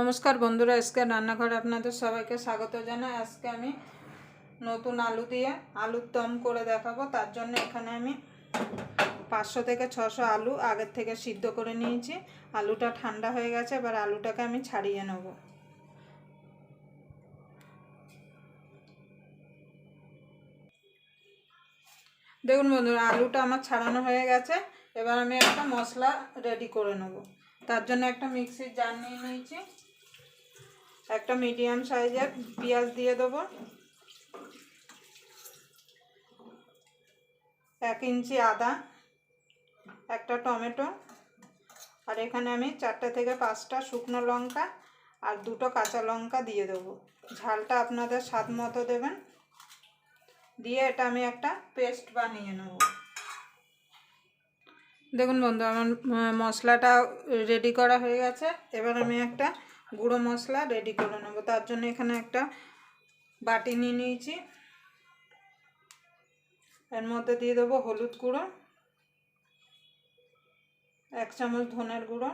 নমস্কার বন্ধুরা, আজকে রান্নাঘরে আপনাদের সবাইকে স্বাগত জানাই। আজকে আমি নতুন আলু দিয়ে আলুর দম করে দেখাবো। তার জন্য এখানে আমি পাঁচশো থেকে ছশো আলু আগের থেকে সিদ্ধ করে নিয়েছি। আলুটা ঠান্ডা হয়ে গেছে, এবার আলুটাকে আমি ছাড়িয়ে নেব। দেখুন বন্ধুরা, আলুটা আমার ছাড়ানো হয়ে গেছে। এবার আমি একটা মশলা রেডি করে নেব। তার জন্য একটা মিক্সির জার নিয়ে নিয়েছি। একটা মিডিয়াম সাইজের পেঁয়াজ দিয়ে দেবো। এক ইঞ্চি আদা, একটা টমেটো, আর এখানে আমি চারটে থেকে পাঁচটা শুকনো লঙ্কা আর দুটো কাঁচা লঙ্কা দিয়ে দেবো। ঝালটা আপনাদের স্বাদ মতো দেবেন। দিয়ে এটা আমি একটা পেস্ট বানিয়ে নেব। দেখুন বন্ধু, আমার মশলাটা রেডি করা হয়ে গেছে। এবার আমি একটা গুঁড়ো মশলা রেডি করে নেব। তার জন্য এখানে একটা বাটি নিয়ে নিয়েছি। এর মধ্যে দিয়ে দেবো হলুদ গুঁড়ো, এক চামচ ধনের গুঁড়ো,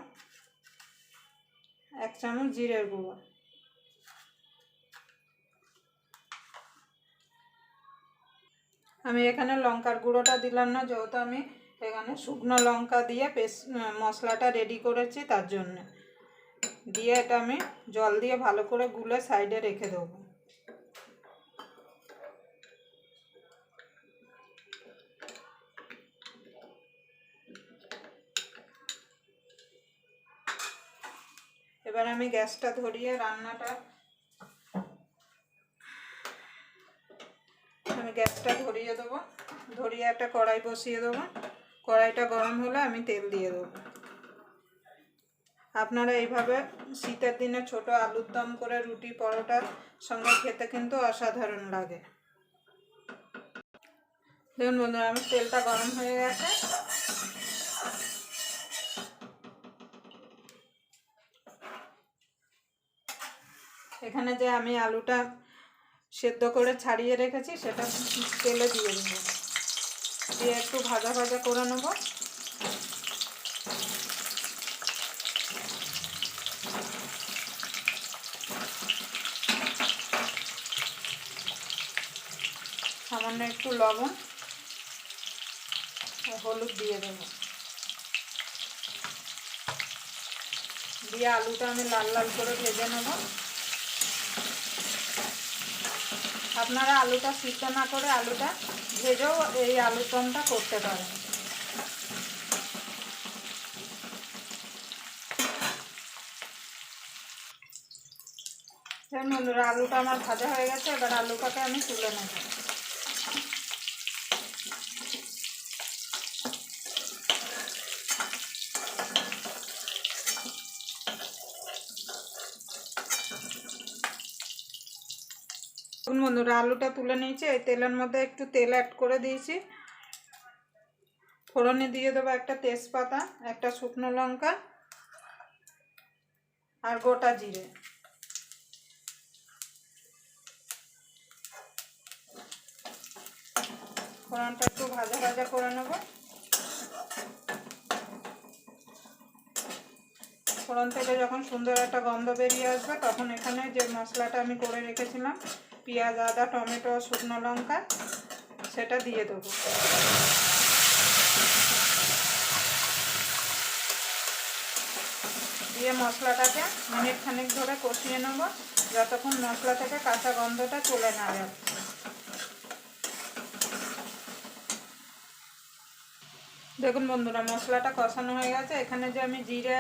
এক চামচ জিরের গুঁড়ো। আমি এখানে লঙ্কার গুঁড়োটা দিলাম না, যেহেতু আমি এখানে শুকনো লঙ্কা দিয়ে পেস্ট, মশলাটা রেডি করেছি তার জন্য। দিয়ে এটা আমি জল দিয়ে ভালো করে গুলে সাইডে রেখে দেবো। এবার আমি গ্যাসটা ধরিয়ে রান্নাটা আমি গ্যাসটা ধরিয়ে দেবো। ধরিয়ে একটা কড়াই বসিয়ে দেবো। কড়াইটা গরম হলে আমি তেল দিয়ে দেবো। আপনারা এইভাবে শীতের দিনে ছোট আলুর দম করে রুটি পরোটার সঙ্গে খেতে কিন্তু অসাধারণ লাগে। দেখুন বন্ধুরা, আমার তেলটা গরম হয়ে গেছে। এখানে যে আমি আলুটা সেদ্ধ করে ছাড়িয়ে রেখেছি, সেটা তেলে দিয়ে দেবো। দিয়ে একটু ভাজা ভাজা করে নেব। সামান্য একটু লবণ হলুদ দিয়ে দেবো। দিয়ে আলুটা আমি লাল লাল করে ভেজে নেব। আপনারা আলুটা সিদ্ধ না করে আলুটা ভেজেও এই আলুর দমটা করতে পারেন। বন্ধুরা আলুটা আমার ভাজা হয়ে গেছে, এবার আলুটাকে আমি তুলে নেব। বন্ধুরা, আলুটা তুলে নিয়েছি, এই তেলের মধ্যে একটু তেল অ্যাড করে দিয়েছি। ফোড়নে দিয়ে দেবো একটা তেজপাতা, একটা শুকনো লঙ্কা আর গোটা জিরে। ফোড়নটা একটু ভাজা ভাজা করে নেব। ফোড়ন থেকে যখন সুন্দর একটা গন্ধ বেরিয়ে আসবে, তখন এখানে যে মশলাটা আমি করে রেখেছিলাম পেঁয়াজ, আদা, টমেটো, শুকনো লঙ্কা, সেটা দিয়ে দেবো। দিয়ে মশলাটাকে মিনিট খানিক ধরে কষিয়ে নেব, যতক্ষণ মশলা থেকে কাঁচা গন্ধটা চলে না যাচ্ছে দেখুন বন্ধুরা, মশলাটা কষানো হয়ে গেছে। এখানে যে আমি জিরে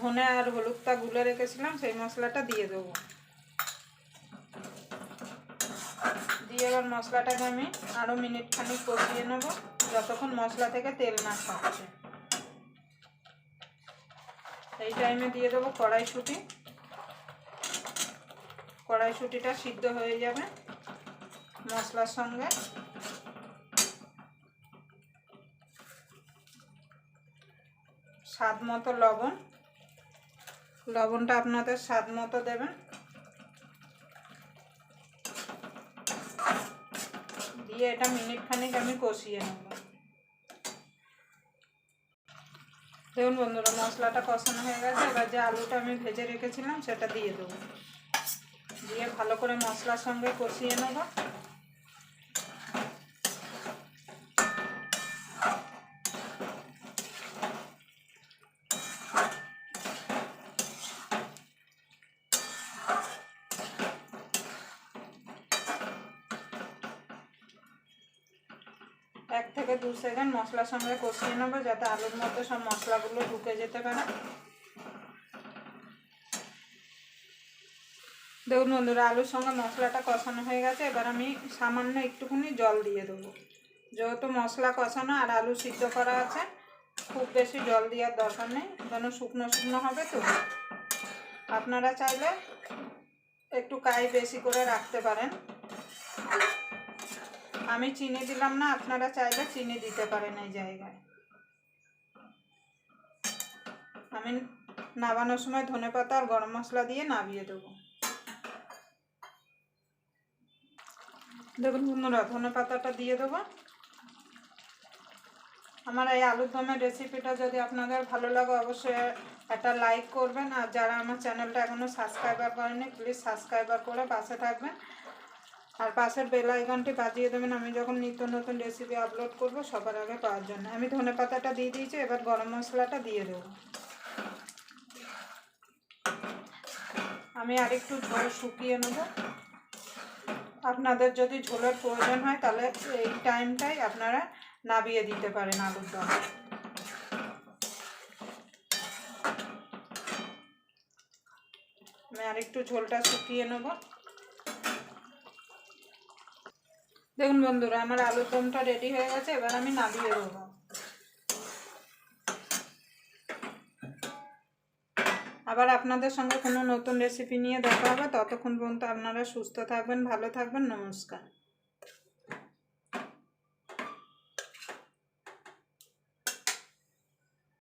ধনে আর হলুদটা গুলে রেখেছিলাম, সেই মশলাটা দিয়ে দেবো। দিয়ে এবার মশলাটাকে আমি আরও মিনিট খানিক কষিয়ে নেব, যতক্ষণ মশলা থেকে তেল না খাচ্ছে এই টাইমে দিয়ে দেবো কড়াইশুঁটি। কড়াইশুঁটিটা সিদ্ধ হয়ে যাবে মশলার সঙ্গে। স্বাদ মতো লবণ। লবণটা আপনাদের স্বাদ মতো দেবেন। দিয়ে এটা মিনিট খানিক আমি কষিয়ে নেব। দেখুন বন্ধুরা, মশলাটা কষানো হয়ে গেছে। এবার যে আলুটা আমি ভেজে রেখেছিলাম, সেটা দিয়ে দেবো। দিয়ে ভালো করে মশলার সঙ্গে কষিয়ে নেব এক থেকে দু সেকেন্ড মশলার সঙ্গে কষিয়ে নেব, যাতে আলুর মধ্যে সব মশলাগুলো ঢুকে যেতে পারে। দেখুন বন্ধুরা, আলুর সঙ্গে মশলাটা কষানো হয়ে গেছে। এবার আমি সামান্য একটুখানি জল দিয়ে দেবো। যেহেতু মশলা কষানো আর আলু সিদ্ধ করা আছে, খুব বেশি জল দেওয়ার দরকার নেই। যেন শুকনো শুকনো হবে তো। আপনারা চাইলে একটু কাই বেশি করে রাখতে পারেন। আমি চিনি দিলাম না, আপনারা চাইলে চিনি দিতে পারেন এই জায়গায়। আমি নাবানোর সময় ধনে পাতা আর গরম মশলা দিয়ে নাবিয়ে দেবো। দেখুন বন্ধুরা, ধনে পাতাটা দিয়ে দেবো। আমার এই আলুর দমের রেসিপিটা যদি আপনাদের ভালো লাগে, অবশ্যই একটা লাইক করবেন। আর যারা আমার চ্যানেলটা এখনও সাবস্ক্রাইবার করেনি প্লিজ সাবস্ক্রাইবার করে পাশে থাকবেন। আর পাশের বেল আইকনটি বাজিয়ে দেবেন। আমি যখন নিত্য নতুন রেসিপি আপলোড করব, সবার আগে পাওয়ার জন্য। আমি ধনে পাতাটা দিয়ে দিয়েছি, এবার গরম মশলাটা দিয়ে দেবো। আমি আরেকটু ঝোল শুকিয়ে নেব। আপনাদের যদি ঝোলের প্রয়োজন হয়, তাহলে এই টাইমটাই আপনারা নাবিয়ে দিতে পারেন আলুর দম। আমি আরেকটু ঝোলটা শুকিয়ে নেব। দেখুন বন্ধুরা, আমার আলুর দমটা রেডি হয়ে গেছে, এবার আমি নামিয়ে দেবো। আবার আপনাদের সঙ্গে কোনো নতুন রেসিপি নিয়ে দেখা হবে, ততক্ষণ পর্যন্ত আপনারা সুস্থ থাকবেন, ভালো থাকবেন, নমস্কার।